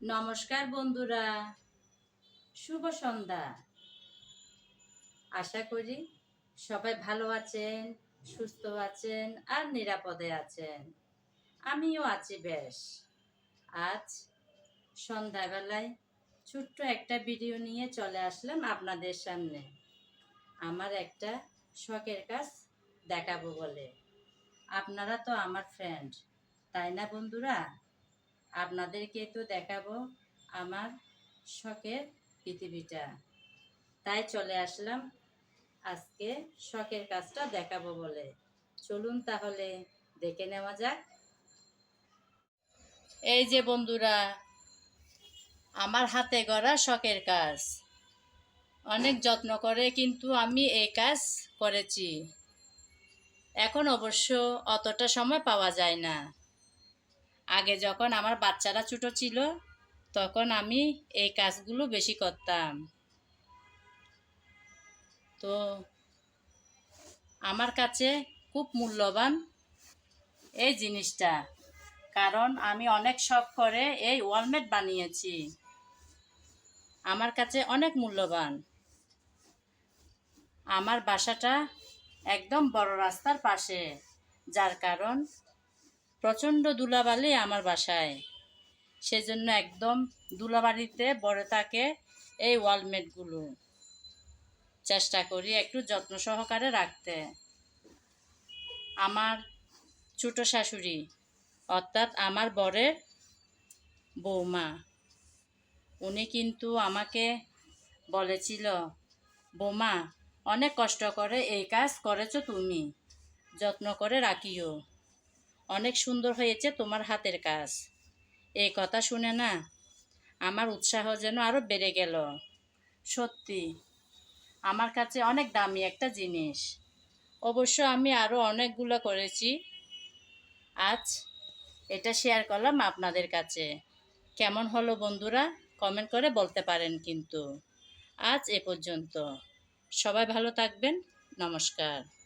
নমস্কার বন্ধুরা, শুভ সন্ধ্যা। আশা করি সবাই ভালো আছেন, সুস্থ আছেন আর নিরাপদে আছেন। আমিও আছি বেশ। আজ সন্ধ্যাবেলায় ছোট্ট একটা ভিডিও নিয়ে চলে আসলাম আপনাদের সামনে। আমার একটা শখের কাজ দেখাবো বলে। আপনারা তো আমার ফ্রেন্ড তাই না বন্ধুরা? আপনাদেরকে তো দেখাবো আমার শখের পৃথিবীটা। তাই চলে আসলাম আজকে শখের কাজটা দেখাবো বলে। চলুন তাহলে দেখে নেওয়া যাক। এই যে বন্ধুরা, আমার হাতে গড়া শখের কাজ। অনেক যত্ন করে কিন্তু আমি এই কাজ করেছি। এখন অবশ্য অতটা সময় পাওয়া যায় না। আগে যখন আমার বাচ্চারা ছোটো ছিল, তখন আমি এই কাজগুলো বেশি করতাম। তো আমার কাছে খুব মূল্যবান এই জিনিসটা, কারণ আমি অনেক শখ করে এই ওয়ালমেট বানিয়েছি। আমার কাছে অনেক মূল্যবান। আমার বাসাটা একদম বড় রাস্তার পাশে, যার কারণ প্রচণ্ড দুলাবালি আমার বাসায়। সেজন্য একদম ধুলাবালিতে বড় থাকে এই ওয়ালমেটগুলো। চেষ্টা করি একটু যত্ন সহকারে রাখতে। আমার ছোট শাশুড়ি, অর্থাৎ আমার বরের বৌমা, উনি কিন্তু আমাকে বলেছিল, বৌমা, অনেক কষ্ট করে এই কাজ করেছ তুমি, যত্ন করে রাখিও। অনেক সুন্দর হয়েছে তোমার হাতের কাজ। এই কথা শুনে না আমার উৎসাহ যেন আরও বেড়ে গেল। সত্যি, আমার কাছে অনেক দামি একটা জিনিস। অবশ্য আমি আরও অনেকগুলো করেছি। আজ এটা শেয়ার করলাম আপনাদের কাছে। কেমন হলো বন্ধুরা? কমেন্ট করে বলতে পারেন কিন্তু। আজ এ পর্যন্ত। সবাই ভালো থাকবেন। নমস্কার।